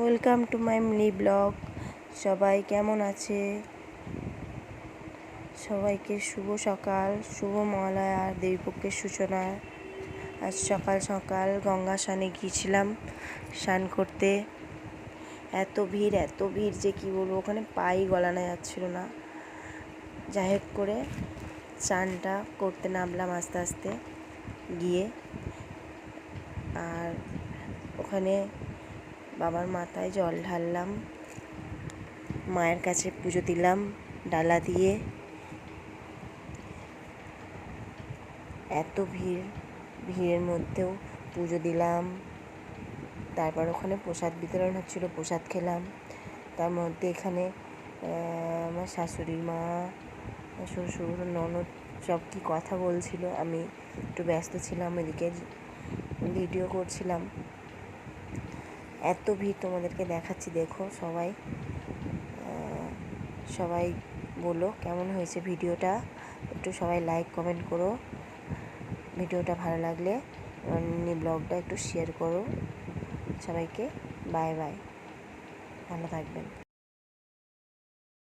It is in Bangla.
Welcome to my mini blog. সবাই কেমন আছে? সবাইকে শুভ সকাল, শুভ মহালয়া আর দেবীপক্ষের সূচনা। আজ সকাল সকাল গঙ্গা স্নানে গিয়েছিলাম স্নান করতে। এত ভিড় এত ভিড় যে কী বলব, ওখানে পাই গলানো যাচ্ছিল না। যাই হোক করে স্নানটা করতে নামলাম আস্তে আস্তে গিয়ে। আর ওখানে বাবার মাথায় জল ঢাললাম, মায়ের কাছে পুজো দিলাম, ডালা দিয়ে। এত ভিড়, ভিড়ের মধ্যেও পুজো দিলাম। তারপর ওখানে প্রসাদ বিতরণ হচ্ছিল, প্রসাদ খেলাম। তার মধ্যে এখানে আমার শাশুড়ি মা, শ্বশুর, ননদ সব কী কথা বলছিল, আমি একটু ব্যস্ত ছিলাম, এদিকে ভিডিও করছিলাম। এত ভিড় তোমাদেরকে দেখাচ্ছি, দেখো সবাই। সবাই বলো কেমন হয়েছে ভিডিওটা? একটু সবাই লাইক কমেন্ট করো। ভিডিওটা ভালো লাগলে ব্লগটা একটু শেয়ার করো সবাইকে। বাই বাই ভালো থাকবেন।